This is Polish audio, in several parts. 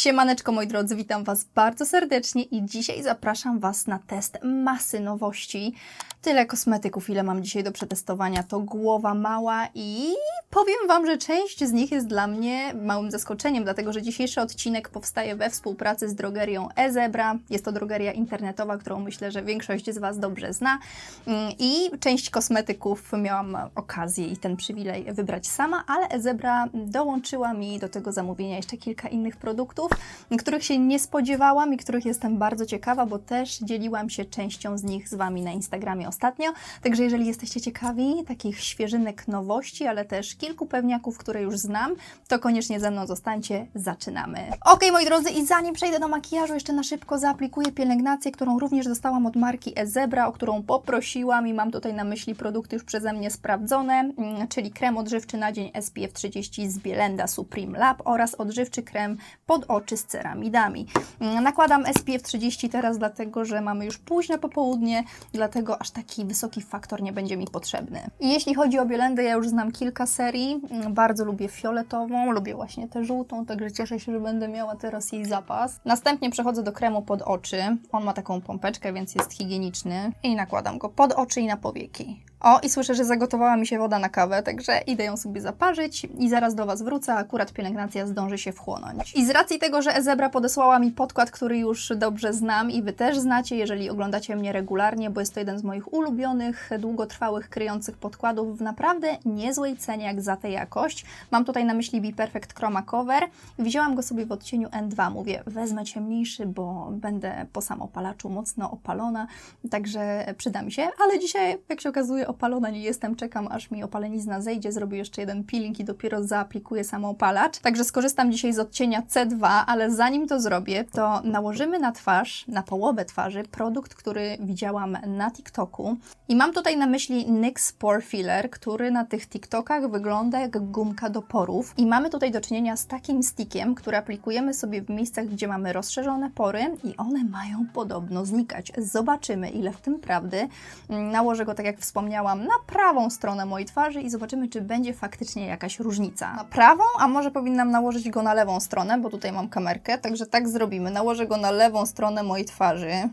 Siemaneczko moi drodzy, witam Was bardzo serdecznie i dzisiaj zapraszam Was na test masy nowości. Tyle kosmetyków, ile mam dzisiaj do przetestowania, to głowa mała i powiem Wam, że część z nich jest dla mnie małym zaskoczeniem, dlatego że dzisiejszy odcinek powstaje we współpracy z drogerią eZebra. Jest to drogeria internetowa, którą myślę, że większość z Was dobrze zna. Mm, i część kosmetyków miałam okazję i ten przywilej wybrać sama, ale eZebra dołączyła mi do tego zamówienia jeszcze kilka innych produktów, których się nie spodziewałam i których jestem bardzo ciekawa, bo też dzieliłam się częścią z nich z Wami na Instagramie ostatnio. Także jeżeli jesteście ciekawi takich świeżynek nowości, ale też kilku pewniaków, które już znam, to koniecznie ze mną zostańcie. Zaczynamy. Ok, moi drodzy, i zanim przejdę do makijażu, jeszcze na szybko zaaplikuję pielęgnację, którą również dostałam od marki eZebra, o którą poprosiłam i mam tutaj na myśli produkty już przeze mnie sprawdzone, mm, czyli krem odżywczy na dzień SPF 30 z Bielenda Supreme Lab oraz odżywczy krem pod oczy z ceramidami. Mm, Nakładam SPF 30 teraz, dlatego że mamy już późne popołudnie, dlatego aż taki wysoki faktor nie będzie mi potrzebny. I jeśli chodzi o Bielendę, ja już znam kilka serii. Mm, Bardzo lubię fioletową, lubię właśnie tę żółtą, także cieszę się, że będę miała teraz jej zapas. Następnie przechodzę do kremu pod oczy. On ma taką pompeczkę, więc jest higieniczny. I nakładam go pod oczy i na powieki. O, i słyszę, że zagotowała mi się woda na kawę, także idę ją sobie zaparzyć i zaraz do Was wrócę, akurat pielęgnacja zdąży się wchłonąć. I z racji tego, że Ezebra podesłała mi podkład, który już dobrze znam i Wy też znacie, jeżeli oglądacie mnie regularnie, bo jest to jeden z moich ulubionych, długotrwałych, kryjących podkładów w naprawdę niezłej cenie jak za tę jakość. Mam tutaj na myśli Be Perfect Chroma Cover. Wzięłam go sobie w odcieniu N2. Mówię, wezmę ciemniejszy, bo będę po samopalaczu mocno opalona, także przyda mi się, ale dzisiaj, jak się okazuje, opalona nie jestem, czekam aż mi opalenizna zejdzie, zrobię jeszcze jeden peeling i dopiero zaaplikuję samoopalacz. Także skorzystam dzisiaj z odcienia C2, ale zanim to zrobię, to nałożymy na twarz, na połowę twarzy, produkt, który widziałam na TikToku. I mam tutaj na myśli NYX Pore Filler, który na tych TikTokach wygląda jak gumka do porów. I mamy tutaj do czynienia z takim stickiem, który aplikujemy sobie w miejscach, gdzie mamy rozszerzone pory i one mają podobno znikać. Zobaczymy, ile w tym prawdy. Nałożę go, tak jak wspomniałam, na prawą stronę mojej twarzy i zobaczymy, czy będzie faktycznie jakaś różnica. Na prawą, a może powinnam nałożyć go na lewą stronę, bo tutaj mam kamerkę, także tak zrobimy. Nałożę go na lewą stronę mojej twarzy.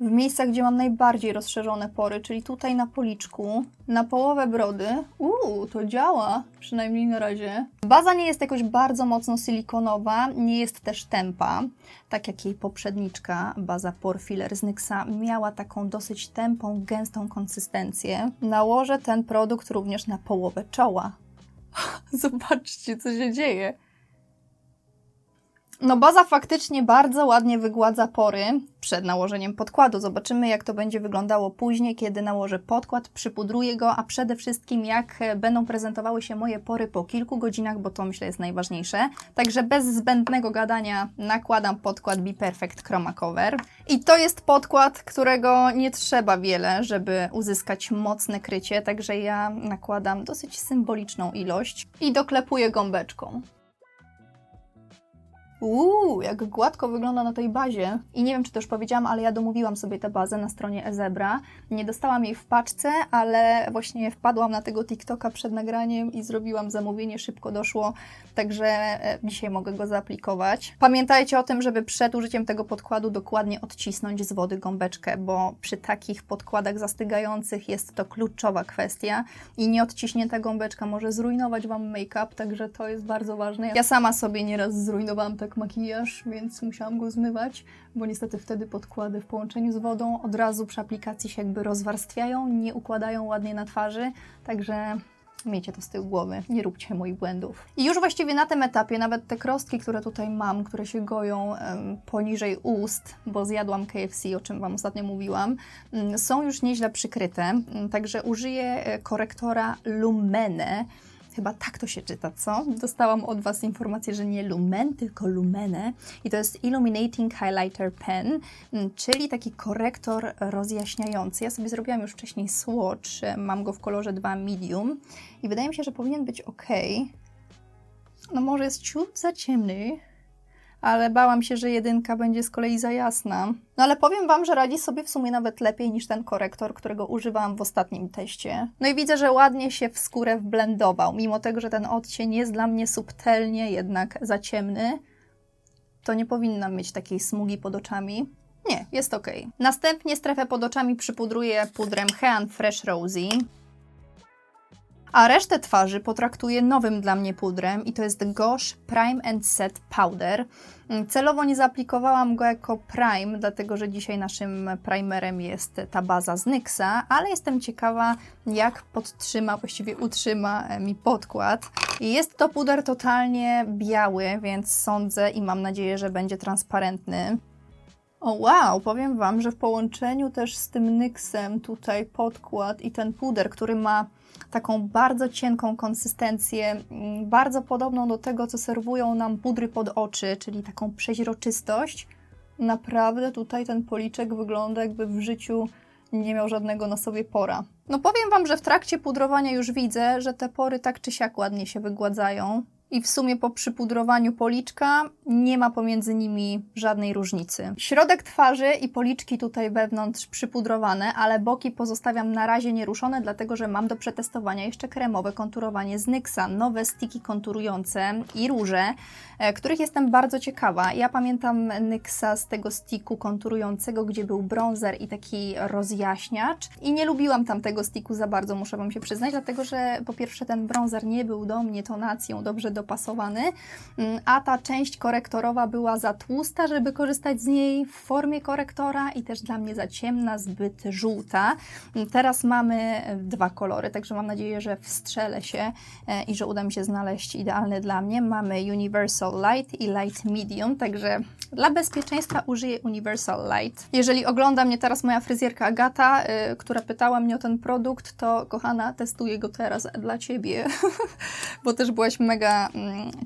W miejscach, gdzie mam najbardziej rozszerzone pory, czyli tutaj na policzku, na połowę brody. Uuu, to działa, przynajmniej na razie. Baza nie jest jakoś bardzo mocno silikonowa, nie jest też tempa, tak jak jej poprzedniczka, baza Pore Filler z NYXa, miała taką dosyć tępą, gęstą konsystencję. Nałożę ten produkt również na połowę czoła. Zobaczcie, co się dzieje. No baza faktycznie bardzo ładnie wygładza pory przed nałożeniem podkładu. Zobaczymy jak to będzie wyglądało później, kiedy nałożę podkład, przypudruję go, a przede wszystkim jak e, będą prezentowały się moje pory po kilku godzinach, bo to myślę jest najważniejsze. Także bez zbędnego gadania nakładam podkład Be Perfect Chroma Cover. I to jest podkład, którego nie trzeba wiele, żeby uzyskać mocne krycie, także ja nakładam dosyć symboliczną ilość i doklepuję gąbeczką. Uuu, jak gładko wygląda na tej bazie. I nie wiem, czy to już powiedziałam, ale ja domówiłam sobie tę bazę na stronie eZebra. Nie dostałam jej w paczce, ale właśnie wpadłam na tego TikToka przed nagraniem i zrobiłam zamówienie, szybko doszło, także e, dzisiaj mogę go zaaplikować. Pamiętajcie o tym, żeby przed użyciem tego podkładu dokładnie odcisnąć z wody gąbeczkę, bo przy takich podkładach zastygających jest to kluczowa kwestia i nieodciśnięta gąbeczka może zrujnować Wam make-up, także to jest bardzo ważne. Ja sama sobie nieraz zrujnowałam tak makijaż, więc musiałam go zmywać, bo niestety wtedy podkłady w połączeniu z wodą od razu przy aplikacji się jakby rozwarstwiają, nie układają ładnie na twarzy, także miejcie to z tyłu głowy, nie róbcie moich błędów. I już właściwie na tym etapie nawet te krostki, które tutaj mam, które się goją em, poniżej ust, bo zjadłam KFC, o czym Wam ostatnio mówiłam, mm, są już nieźle przykryte, Mm, także użyję e, korektora Lumene, Chyba tak to się czyta, co? Dostałam od Was informację, że nie Lumen, tylko Lumene. I to jest Illuminating Highlighter Pen, mm, czyli taki korektor rozjaśniający. Ja sobie zrobiłam już wcześniej swatch, e, mam go w kolorze 2 medium i wydaje mi się, że powinien być ok. No może jest ciut za ciemny, ale bałam się, że jedynka będzie z kolei za jasna. No ale powiem Wam, że radzi sobie w sumie nawet lepiej niż ten korektor, którego używałam w ostatnim teście. No i widzę, że ładnie się w skórę wblendował, mimo tego, że ten odcień jest dla mnie subtelnie jednak za ciemny, to nie powinnam mieć takiej smugi pod oczami. Nie, jest ok. Następnie strefę pod oczami przypudruję pudrem Hean Fresh Rosy. A resztę twarzy potraktuję nowym dla mnie pudrem i to jest Gosh Prime and Set Powder. Mm, Celowo nie zaaplikowałam go jako prime, dlatego że dzisiaj naszym primerem jest ta baza z NYXa, ale jestem ciekawa, jak podtrzyma, właściwie utrzyma e, mi podkład. Jest to puder totalnie biały, więc sądzę i mam nadzieję, że będzie transparentny. O wow, powiem Wam, że w połączeniu też z tym NYXem tutaj podkład i ten puder, który ma taką bardzo cienką konsystencję, mm, bardzo podobną do tego, co serwują nam pudry pod oczy, czyli taką przeźroczystość. Naprawdę tutaj ten policzek wygląda jakby w życiu nie miał żadnego na sobie pora. No powiem Wam, że w trakcie pudrowania już widzę, że te pory tak czy siak ładnie się wygładzają. I w sumie po przypudrowaniu policzka nie ma pomiędzy nimi żadnej różnicy. Środek twarzy i policzki tutaj wewnątrz przypudrowane, ale boki pozostawiam na razie nieruszone, dlatego że mam do przetestowania jeszcze kremowe konturowanie z NYXa, nowe stiki konturujące i róże, e, których jestem bardzo ciekawa. Ja pamiętam NYXa z tego stiku konturującego, gdzie był bronzer i taki rozjaśniacz i nie lubiłam tamtego stiku za bardzo, muszę Wam się przyznać, dlatego że po pierwsze ten bronzer nie był do mnie tonacją dobrze dopasowany, mm, a ta część korektorowa była za tłusta, żeby korzystać z niej w formie korektora i też dla mnie za ciemna, zbyt żółta. Mm, Teraz mamy dwa kolory, także mam nadzieję, że wstrzelę się e, i że uda mi się znaleźć idealny dla mnie. Mamy Universal Light i Light Medium, także dla bezpieczeństwa użyję Universal Light. Jeżeli ogląda mnie teraz moja fryzjerka Agata, y, która pytała mnie o ten produkt, to kochana, testuję go teraz dla Ciebie, bo też byłaś mega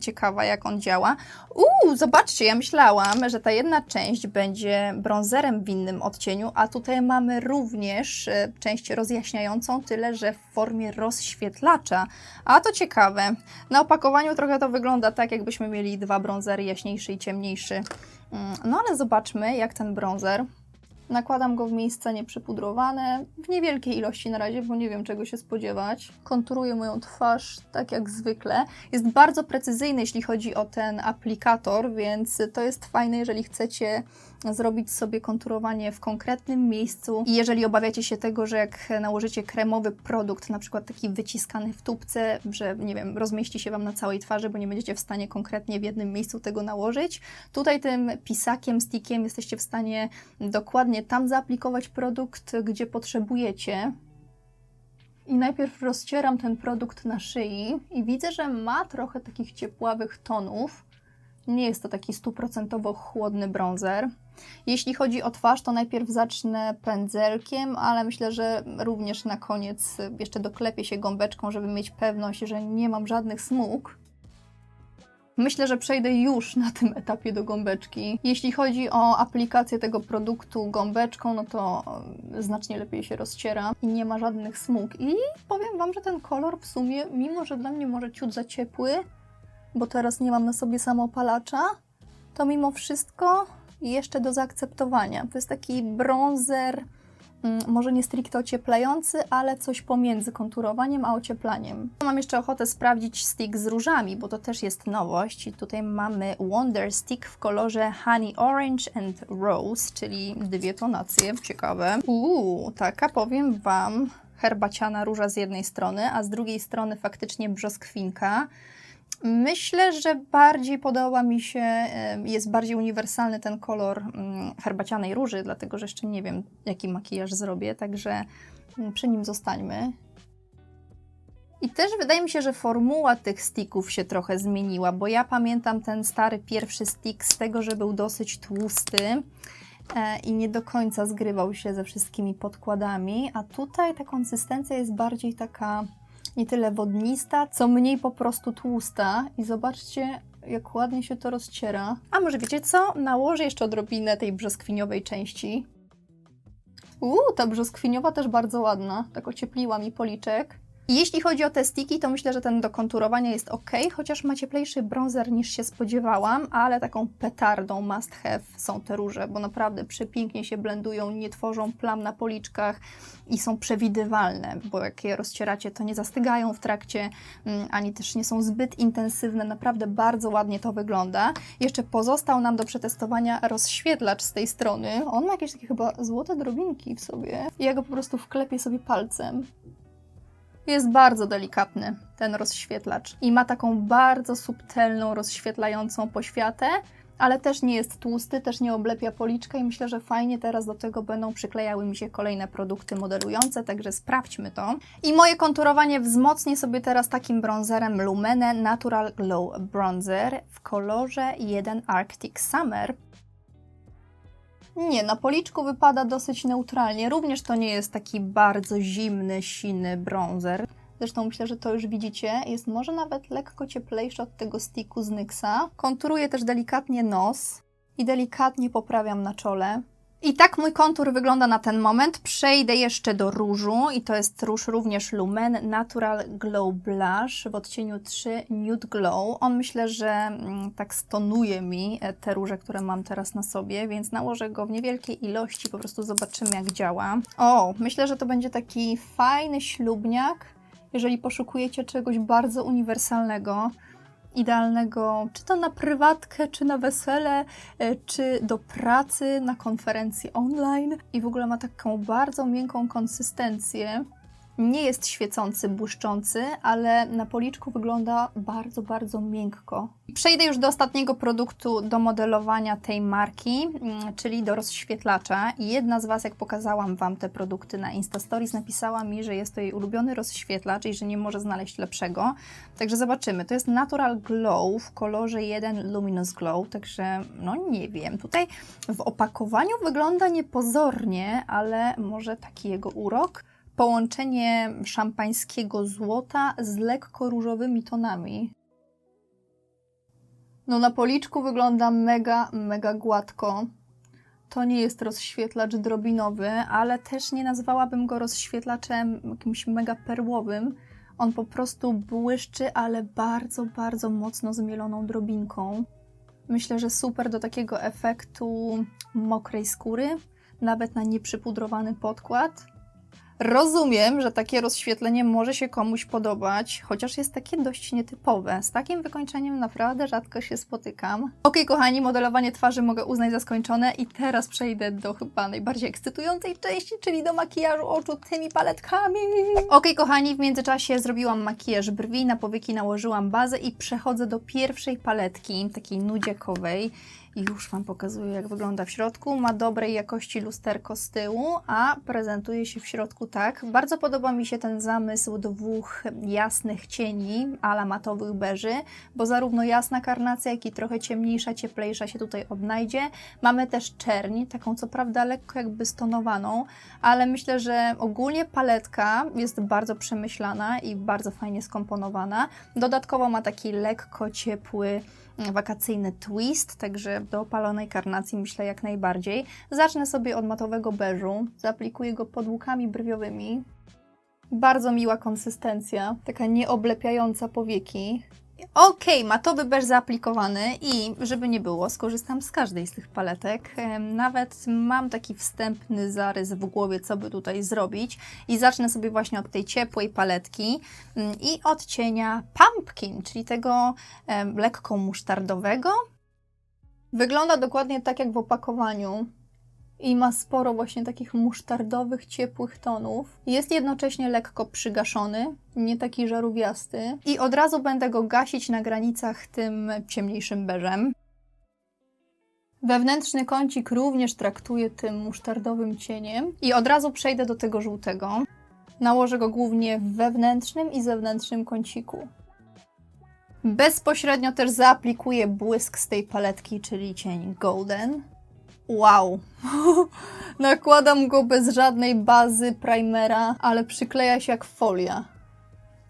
ciekawa, jak on działa. Uuu, zobaczcie, ja myślałam, że ta jedna część będzie bronzerem w innym odcieniu, a tutaj mamy również y, część rozjaśniającą, tyle że w formie rozświetlacza. A to ciekawe. Na opakowaniu trochę to wygląda tak, jakbyśmy mieli dwa bronzery, jaśniejszy i ciemniejszy. Mm, No ale zobaczmy, jak ten bronzer. Nakładam go w miejsca nieprzypudrowane, w niewielkiej ilości na razie, bo nie wiem czego się spodziewać. Konturuję moją twarz tak jak zwykle. Jest bardzo precyzyjny, jeśli chodzi o ten aplikator, więc to jest fajne, jeżeli chcecie zrobić sobie konturowanie w konkretnym miejscu. I jeżeli obawiacie się tego, że jak nałożycie kremowy produkt, na przykład taki wyciskany w tubce, że nie wiem, rozmieści się Wam na całej twarzy, bo nie będziecie w stanie konkretnie w jednym miejscu tego nałożyć, tutaj tym pisakiem, stickiem jesteście w stanie dokładnie tam zaaplikować produkt, gdzie potrzebujecie. I najpierw rozcieram ten produkt na szyi i widzę, że ma trochę takich ciepławych tonów. Nie jest to taki stuprocentowo chłodny bronzer. Jeśli chodzi o twarz, to najpierw zacznę pędzelkiem, ale myślę, że również na koniec jeszcze doklepię się gąbeczką, żeby mieć pewność, że nie mam żadnych smug. Myślę, że przejdę już na tym etapie do gąbeczki. Jeśli chodzi o aplikację tego produktu gąbeczką, no to e, znacznie lepiej się rozciera i nie ma żadnych smug. I powiem Wam, że ten kolor w sumie, mimo że dla mnie może ciut za ciepły, bo teraz nie mam na sobie samoopalacza, to mimo wszystko jeszcze do zaakceptowania. To jest taki bronzer, może nie stricte ocieplający, ale coś pomiędzy konturowaniem a ocieplaniem. Mam jeszcze ochotę sprawdzić stick z różami, bo to też jest nowość. I tutaj mamy Wonder Stick w kolorze Honey Orange and Rose, czyli dwie tonacje, ciekawe. Uuu, taka powiem Wam herbaciana róża z jednej strony, a z drugiej strony faktycznie brzoskwinka. Myślę, że bardziej podoba mi się, jest bardziej uniwersalny ten kolor mm, herbacianej róży, dlatego że jeszcze nie wiem, jaki makijaż zrobię, także mm, przy nim zostańmy. I też wydaje mi się, że formuła tych sticków się trochę zmieniła, bo ja pamiętam ten stary pierwszy stick z tego, że był dosyć tłusty e, i nie do końca zgrywał się ze wszystkimi podkładami, a tutaj ta konsystencja jest bardziej taka nie tyle wodnista, co mniej po prostu tłusta. I zobaczcie, jak ładnie się to rozciera. A może wiecie co? Nałożę jeszcze odrobinę tej brzoskwiniowej części. Uuu, ta brzoskwiniowa też bardzo ładna. Tak ociepliła mi policzek. Jeśli chodzi o te stiki, to myślę, że ten do konturowania jest ok, chociaż ma cieplejszy bronzer niż się spodziewałam, ale taką petardą must have są te róże, bo naprawdę przepięknie się blendują, nie tworzą plam na policzkach i są przewidywalne, bo jak je rozcieracie, to nie zastygają w trakcie, mm, ani też nie są zbyt intensywne, naprawdę bardzo ładnie to wygląda. Jeszcze pozostał nam do przetestowania rozświetlacz z tej strony. On ma jakieś takie chyba złote drobinki w sobie. Ja go po prostu wklepię sobie palcem. Jest bardzo delikatny ten rozświetlacz i ma taką bardzo subtelną, rozświetlającą poświatę, ale też nie jest tłusty, też nie oblepia policzka i myślę, że fajnie teraz do tego będą przyklejały mi się kolejne produkty modelujące, także sprawdźmy to. I moje konturowanie wzmocnię sobie teraz takim bronzerem Lumene Natural Glow Bronzer w kolorze 1 Arctic Summer. Nie, na policzku wypada dosyć neutralnie. Również to nie jest taki bardzo zimny, siny bronzer. Zresztą myślę, że to już widzicie. Jest może nawet lekko cieplejszy od tego sticku z NYXa. Konturuję też delikatnie nos i delikatnie poprawiam na czole. I tak mój kontur wygląda na ten moment. Przejdę jeszcze do różu i to jest róż również Lumen Natural Glow Blush w odcieniu 3 Nude Glow. On myślę, że mm, tak stonuje mi e, te róże, które mam teraz na sobie, więc nałożę go w niewielkiej ilości, po prostu zobaczymy jak działa. O, myślę, że to będzie taki fajny ślubniak, jeżeli poszukujecie czegoś bardzo uniwersalnego idealnego, czy to na prywatkę, czy na wesele, e, czy do pracy, na konferencji online. I w ogóle ma taką bardzo miękką konsystencję. Nie jest świecący, błyszczący, ale na policzku wygląda bardzo, bardzo miękko. Przejdę już do ostatniego produktu do modelowania tej marki, mm, czyli do rozświetlacza. Jedna z Was, jak pokazałam Wam te produkty na Insta Stories, napisała mi, że jest to jej ulubiony rozświetlacz i że nie może znaleźć lepszego. Także zobaczymy. To jest Natural Glow w kolorze 1 Luminous Glow, także no nie wiem. Tutaj w opakowaniu wygląda niepozornie, ale może taki jego urok połączenie szampańskiego złota z lekko różowymi tonami. No na policzku wygląda mega, mega gładko. To nie jest rozświetlacz drobinowy, ale też nie nazwałabym go rozświetlaczem jakimś mega perłowym. On po prostu błyszczy, ale bardzo, bardzo mocno zmieloną drobinką. Myślę, że super do takiego efektu mokrej skóry, nawet na nieprzypudrowany podkład. Rozumiem, że takie rozświetlenie może się komuś podobać, chociaż jest takie dość nietypowe. Z takim wykończeniem naprawdę rzadko się spotykam. Ok, kochani, modelowanie twarzy mogę uznać za skończone i teraz przejdę do chyba najbardziej ekscytującej części, czyli do makijażu oczu tymi paletkami. Ok, kochani, w międzyczasie zrobiłam makijaż brwi, na powieki nałożyłam bazę i przechodzę do pierwszej paletki, takiej nudziakowej. I już Wam pokazuję, jak wygląda w środku. Ma dobrej jakości lusterko z tyłu, a prezentuje się w środku tak. Bardzo podoba mi się ten zamysł dwóch jasnych cieni, ala matowych beży, bo zarówno jasna karnacja, jak i trochę ciemniejsza, cieplejsza się tutaj odnajdzie. Mamy też czerni, taką co prawda lekko jakby stonowaną, ale myślę, że ogólnie paletka jest bardzo przemyślana i bardzo fajnie skomponowana. Dodatkowo ma taki lekko ciepły, wakacyjny twist, także do opalonej karnacji myślę jak najbardziej. Zacznę sobie od matowego beżu, zaaplikuję go podłukami brwiowymi. Bardzo miła konsystencja, taka nieoblepiająca powieki. Ok, matowy beż zaaplikowany i żeby nie było, skorzystam z każdej z tych paletek. Nawet mam taki wstępny zarys w głowie, co by tutaj zrobić i zacznę sobie właśnie od tej ciepłej paletki mm, i od cienia pumpkin, czyli tego lekko musztardowego. Wygląda dokładnie tak jak w opakowaniu i ma sporo właśnie takich musztardowych, ciepłych tonów. Jest jednocześnie lekko przygaszony, nie taki żarówiasty i od razu będę go gasić na granicach tym ciemniejszym beżem. Wewnętrzny kącik również traktuję tym musztardowym cieniem i od razu przejdę do tego żółtego. Nałożę go głównie w wewnętrznym i zewnętrznym kąciku. Bezpośrednio też zaaplikuję błysk z tej paletki, czyli cień Golden. Wow! Nakładam go bez żadnej bazy, primera, ale przykleja się jak folia.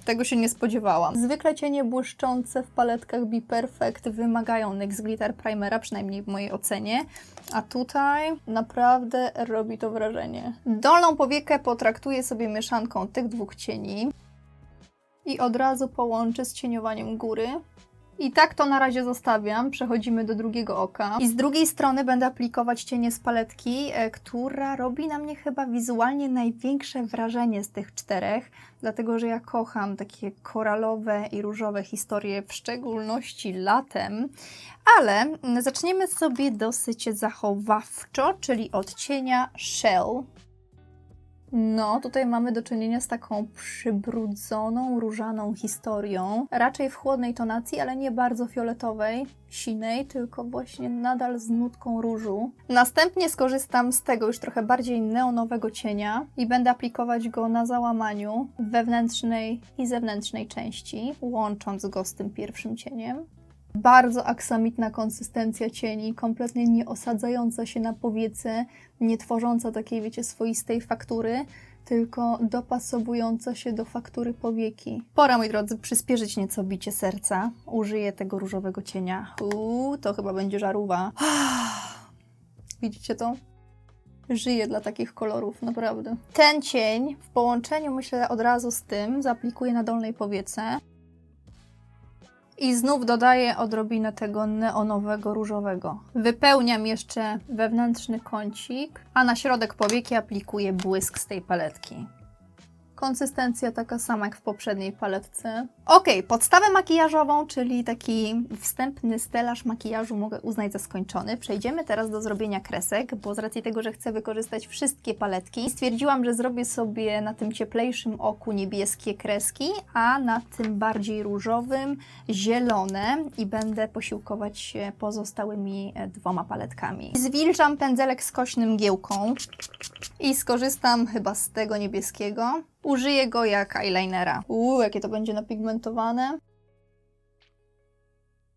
Tego się nie spodziewałam. Zwykle cienie błyszczące w paletkach Be Perfect wymagają NYX Glitter Primera, przynajmniej w mojej ocenie. A tutaj naprawdę robi to wrażenie. Dolną powiekę potraktuję sobie mieszanką tych dwóch cieni. i od razu połączę z cieniowaniem góry. I tak to na razie zostawiam. Przechodzimy do drugiego oka. I z drugiej strony będę aplikować cienie z paletki, e, która robi na mnie chyba wizualnie największe wrażenie z tych czterech, dlatego że ja kocham takie koralowe i różowe historie, w szczególności latem. Ale zaczniemy sobie dosyć zachowawczo, czyli od cienia Shell. No, tutaj mamy do czynienia z taką przybrudzoną, różaną historią. Raczej w chłodnej tonacji, ale nie bardzo fioletowej, sinej, tylko właśnie nadal z nutką różu. Następnie skorzystam z tego już trochę bardziej neonowego cienia i będę aplikować go na załamaniu wewnętrznej i zewnętrznej części, łącząc go z tym pierwszym cieniem. Bardzo aksamitna konsystencja cieni, kompletnie nie osadzająca się na powiece, nie tworząca takiej, wiecie, swoistej faktury, tylko dopasowująca się do faktury powieki. Pora, moi drodzy, przyspieszyć nieco bicie serca. Użyję tego różowego cienia. Uuu, to chyba będzie żarówa. Widzicie to? Żyję dla takich kolorów, naprawdę. Ten cień w połączeniu, myślę, od razu z tym zaaplikuję na dolnej powiece. I znów dodaję odrobinę tego neonowego różowego. Wypełniam jeszcze wewnętrzny kącik, a na środek powieki aplikuję błysk z tej paletki. Konsystencja taka sama jak w poprzedniej paletce. Ok, podstawę makijażową, czyli taki wstępny stelaż makijażu mogę uznać za skończony. Przejdziemy teraz do zrobienia kresek, bo z racji tego, że chcę wykorzystać wszystkie paletki, stwierdziłam, że zrobię sobie na tym cieplejszym oku niebieskie kreski, a na tym bardziej różowym zielone i będę posiłkować się pozostałymi e, dwoma paletkami. Zwilżam pędzelek skośnym giełką i skorzystam chyba z tego niebieskiego. Użyję go jak eyelinera. Uuu, jakie to będzie napigmentowane.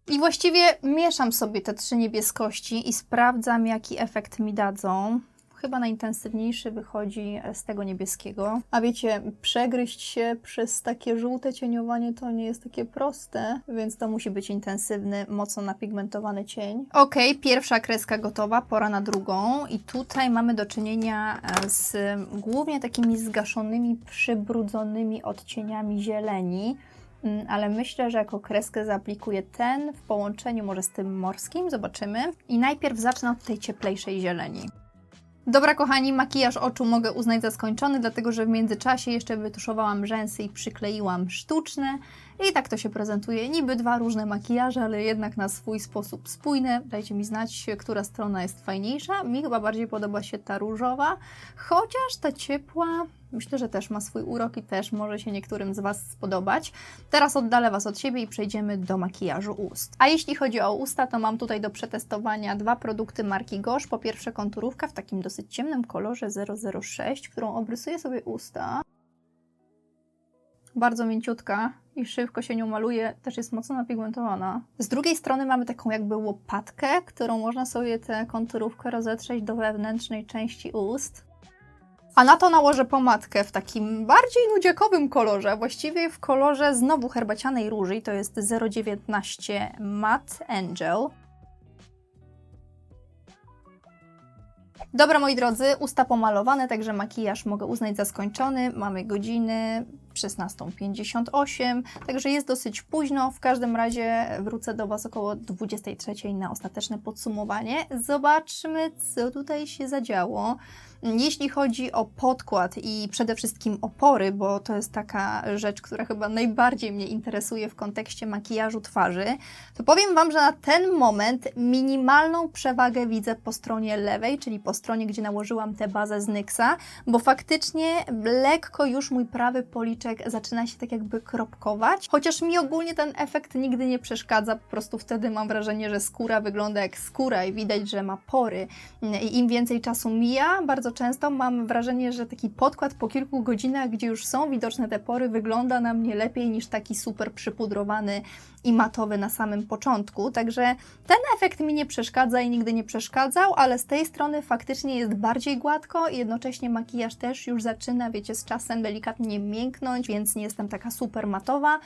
I właściwie mieszam sobie te trzy niebieskości i sprawdzam, jaki efekt mi dadzą. Chyba najintensywniejszy wychodzi z tego niebieskiego. A wiecie, przegryźć się przez takie żółte cieniowanie to nie jest takie proste, więc to musi być intensywny, mocno napigmentowany cień. Ok, pierwsza kreska gotowa, pora na drugą. I tutaj mamy do czynienia e, z głównie takimi zgaszonymi, przybrudzonymi odcieniami zieleni mm, ale myślę, że jako kreskę zaaplikuję ten w połączeniu może z tym morskim, zobaczymy. I najpierw zacznę od tej cieplejszej zieleni. Dobra, kochani, makijaż oczu mogę uznać za skończony, dlatego że w międzyczasie jeszcze wytuszowałam rzęsy i przykleiłam sztuczne. I tak to się prezentuje. Niby dwa różne makijaże, ale jednak na swój sposób spójne. Dajcie mi znać, która strona jest fajniejsza. Mi chyba bardziej podoba się ta różowa, chociaż ta ciepła myślę, że też ma swój urok i też może się niektórym z Was spodobać. Teraz oddalę Was od siebie i przejdziemy do makijażu ust. A jeśli chodzi o usta, to mam tutaj do przetestowania dwa produkty marki Gosh. Po pierwsze konturówka w takim dosyć ciemnym kolorze 006, którą obrysuję sobie usta. Bardzo mięciutka i szybko się nią maluje, też jest mocno napigmentowana. Z drugiej strony mamy taką jakby łopatkę, którą można sobie tę konturówkę rozetrzeć do wewnętrznej części ust. A na to nałożę pomadkę w takim bardziej nudziakowym kolorze, właściwie w kolorze znowu herbacianej róży, to jest 019 Matte Angel. Dobra, moi drodzy, usta pomalowane, także makijaż mogę uznać za skończony. Mamy godziny 16.58, także jest dosyć późno. W każdym razie wrócę do Was około 23.00 na ostateczne podsumowanie. Zobaczmy, co tutaj się zadziało. Jeśli chodzi o podkład i przede wszystkim opory, bo to jest taka rzecz, która chyba najbardziej mnie interesuje w kontekście makijażu twarzy, to powiem Wam, że na ten moment minimalną przewagę widzę po stronie lewej, czyli po stronie, gdzie nałożyłam tę bazę z NYXa, bo faktycznie lekko już mój prawy policzek zaczyna się tak jakby kropkować, chociaż mi ogólnie ten efekt nigdy nie przeszkadza, po prostu wtedy mam wrażenie, że skóra wygląda jak skóra i widać, że ma pory. I im więcej czasu mija, bardzo często mam wrażenie, że taki podkład po kilku godzinach, gdzie już są widoczne te pory, wygląda na mnie lepiej niż taki super przypudrowany i matowy na samym początku, także ten efekt mi nie przeszkadza i nigdy nie przeszkadzał, ale z tej strony faktycznie jest bardziej gładko i jednocześnie makijaż też już zaczyna, wiecie, z czasem delikatnie mięknąć, więc nie jestem taka super matowa,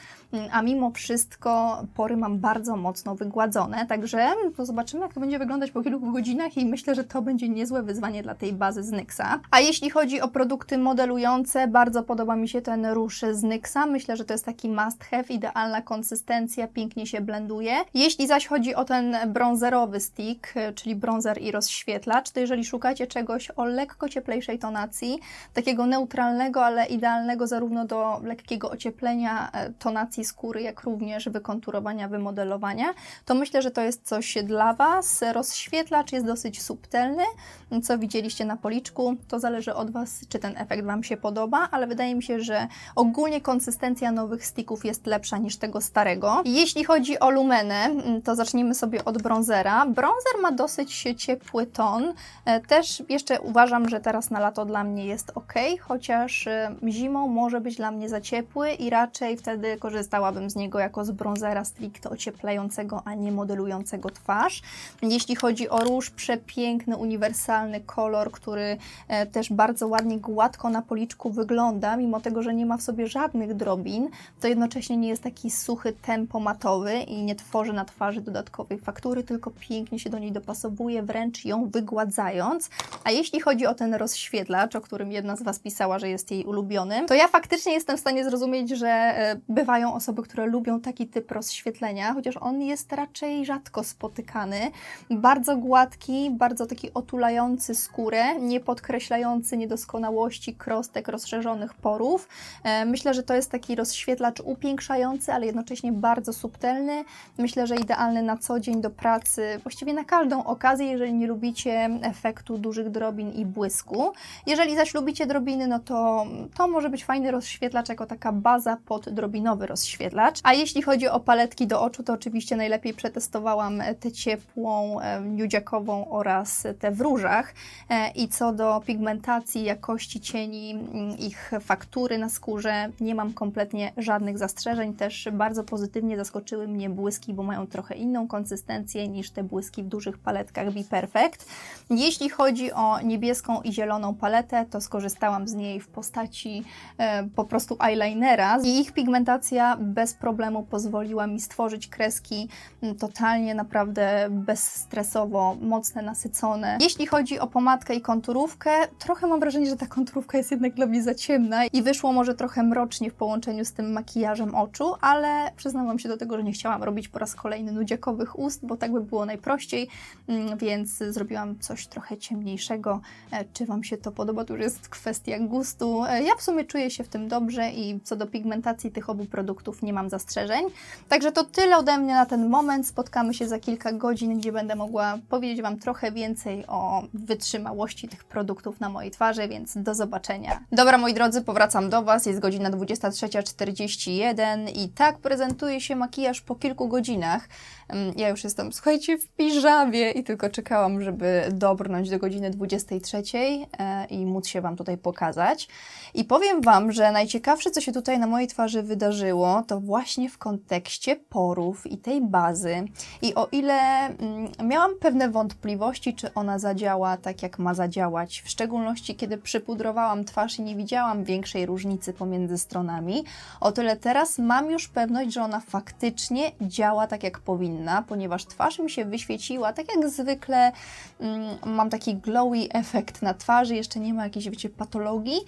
a mimo wszystko pory mam bardzo mocno wygładzone, także to zobaczymy, jak to będzie wyglądać po kilku godzinach i myślę, że to będzie niezłe wyzwanie dla tej bazy z NYXa. A jeśli chodzi o produkty modelujące, bardzo podoba mi się ten róż z NYXa. Myślę, że to jest taki must have, idealna konsystencja, pięknie się blenduje. Jeśli zaś chodzi o ten brązerowy stick, y, czyli brązer i rozświetlacz, to jeżeli szukacie czegoś o lekko cieplejszej tonacji, takiego neutralnego, ale idealnego zarówno do lekkiego ocieplenia e, tonacji skóry, jak również wykonturowania, wymodelowania, to myślę, że to jest coś dla Was. Rozświetlacz jest dosyć subtelny, co widzieliście na policzku. To zależy od Was, czy ten efekt Wam się podoba, ale wydaje mi się, że ogólnie konsystencja nowych sticków jest lepsza niż tego starego. Jeśli chodzi o lumenę, to zacznijmy sobie od bronzera. Bronzer ma dosyć ciepły ton. E, Też jeszcze uważam, że teraz na lato dla mnie jest ok, chociaż e, zimą może być dla mnie za ciepły i raczej wtedy korzystałabym z niego jako z bronzera stricte ocieplającego, a nie modelującego twarz. Jeśli chodzi o róż, przepiękny, uniwersalny kolor, który e, też bardzo ładnie, gładko na policzku wygląda, mimo tego, że nie ma w sobie żadnych drobin, to jednocześnie nie jest taki suchy, tempomatowy i nie tworzy na twarzy dodatkowej faktury, tylko pięknie się do niej dopasowuje, wręcz ją wygładzając. A jeśli chodzi o ten rozświetlacz, o którym jedna z Was pisała, że jest jej ulubionym, to ja faktycznie jestem w stanie zrozumieć, że e, bywają osoby, które lubią taki typ rozświetlenia, chociaż on jest raczej rzadko spotykany. Bardzo gładki, bardzo taki otulający skórę, nie podkreślający niedoskonałości krostek, rozszerzonych porów. E, Myślę, że to jest taki rozświetlacz upiększający, ale jednocześnie bardzo subtelny. Myślę, że idealny na co dzień do pracy, właściwie na każdą okazję, jeżeli nie lubicie efektu dużych drobin i błysku. Jeżeli zaś lubicie drobiny, no to to może być fajny rozświetlacz jako taka baza pod drobinowy rozświetlacz. A jeśli chodzi o paletki do oczu, to oczywiście najlepiej przetestowałam tę ciepłą, e, nudziakową oraz tę w różach. E, I co do pigmentacji, jakości cieni, mm, ich faktury na skórze, nie mam kompletnie żadnych zastrzeżeń. Też bardzo pozytywnie zaskoczyły mnie błyski, bo mają trochę inną konsystencję niż te błyski w dużych paletkach Be Perfect. Jeśli chodzi o niebieską i zieloną paletę, to skorzystałam z niej w postaci e, po prostu eyelinera i ich pigmentacja bez problemu pozwoliła mi stworzyć kreski totalnie, naprawdę bezstresowo, mocne, nasycone. Jeśli chodzi o pomadkę i konturówkę, trochę mam wrażenie, że ta konturówka jest jednak dla mnie za ciemna i wyszło może trochę mrocznie w połączeniu z tym makijażem oczu, ale przyznałam się do tego, że nie chciałam robić po raz kolejny nudziakowych ust, bo tak by było najprościej, mm, więc zrobiłam coś trochę ciemniejszego. E, Czy Wam się to podoba, to już jest kwestia gustu. E, Ja w sumie czuję się w tym dobrze i co do pigmentacji tych obu produktów nie mam zastrzeżeń. Także to tyle ode mnie na ten moment. Spotkamy się za kilka godzin, gdzie będę mogła powiedzieć Wam trochę więcej o wytrzymałości tych produktów na mojej twarzy, więc do zobaczenia. Dobra, moi drodzy, powracam do Was. Jest godzina 23.41 i tak prezentuje się makijaż po kilku godzinach. Mm, Ja już jestem, słuchajcie, w piżamie i tylko czekałam, żeby dobrnąć do godziny 23 e, i móc się Wam tutaj pokazać. I powiem Wam, że najciekawsze, co się tutaj na mojej twarzy wydarzyło, to właśnie w kontekście porów i tej bazy. I o ile mm, miałam pewne wątpliwości, czy ona zadziała tak, jak ma zadziałać, w szczególności kiedy przypudrowałam twarz i nie widziałam większej różnicy pomiędzy stronami, o tyle teraz mam już pewność, że ona faktycznie działa tak, jak powinna, ponieważ twarz mi się wyświeciła, tak jak zwykle mm, mam taki glowy efekt na twarzy, jeszcze nie ma jakiejś, wiecie, patologii,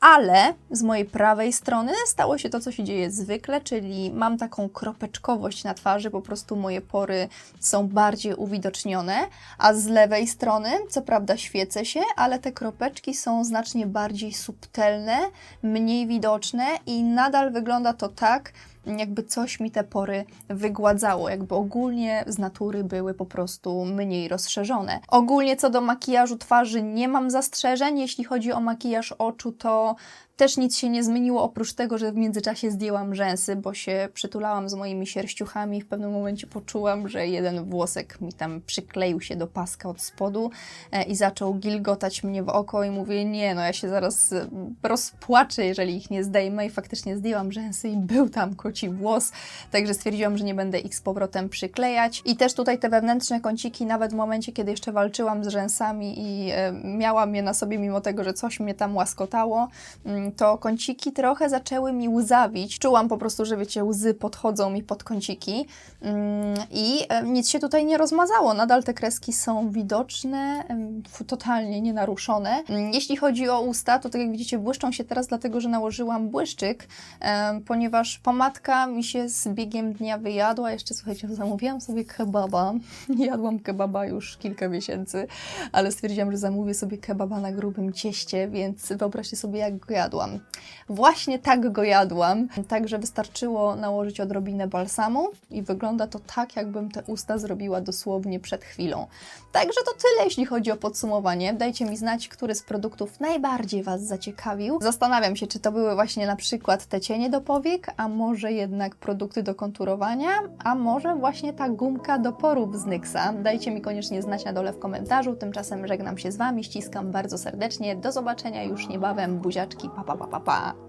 ale z mojej prawej strony stało się to, co się dzieje zwykle, czyli mam taką kropeczkowość na twarzy, po prostu moje pory są bardziej uwidocznione, a z lewej strony, co prawda świecę się, ale te kropeczki są znacznie bardziej subtelne, mniej widoczne i nadal wygląda to tak, jakby coś mi te pory wygładzało, jakby ogólnie z natury były po prostu mniej rozszerzone. Ogólnie co do makijażu twarzy nie mam zastrzeżeń, jeśli chodzi o makijaż oczu, to Też nic się nie zmieniło, oprócz tego, że w międzyczasie zdjęłam rzęsy, bo się przytulałam z moimi sierściuchami i w pewnym momencie poczułam, że jeden włosek mi tam przykleił się do paska od spodu e, i zaczął gilgotać mnie w oko i mówię, nie no, ja się zaraz e, rozpłaczę, jeżeli ich nie zdejmę. I faktycznie zdjęłam rzęsy i był tam koci włos, także stwierdziłam, że nie będę ich z powrotem przyklejać. I też tutaj te wewnętrzne kąciki, nawet w momencie, kiedy jeszcze walczyłam z rzęsami i e, miałam je na sobie, mimo tego, że coś mnie tam łaskotało, mm, to kąciki trochę zaczęły mi łzawić. Czułam po prostu, że wiecie, łzy podchodzą mi pod kąciki mm, i e, nic się tutaj nie rozmazało. Nadal te kreski są widoczne, totalnie nienaruszone. Mm, Jeśli chodzi o usta, to tak jak widzicie, błyszczą się teraz dlatego, że nałożyłam błyszczyk, ponieważ pomadka mi się z biegiem dnia wyjadła. Jeszcze słuchajcie, zamówiłam sobie kebaba. Nie jadłam kebaba już kilka miesięcy, ale stwierdziłam, że zamówię sobie kebaba na grubym cieście, więc wyobraźcie sobie, jak go jadłam. Właśnie tak go jadłam, także wystarczyło nałożyć odrobinę balsamu i wygląda to tak, jakbym te usta zrobiła dosłownie przed chwilą. Także to tyle, jeśli chodzi o podsumowanie. Dajcie mi znać, który z produktów najbardziej Was zaciekawił. Zastanawiam się, czy to były właśnie na przykład te cienie do powiek, a może jednak produkty do konturowania, a może właśnie ta gumka do porów z Nyxa. Dajcie mi koniecznie znać na dole w komentarzu. Tymczasem żegnam się z Wami, ściskam bardzo serdecznie. Do zobaczenia już niebawem. Buziaczki, pa 叭叭叭叭。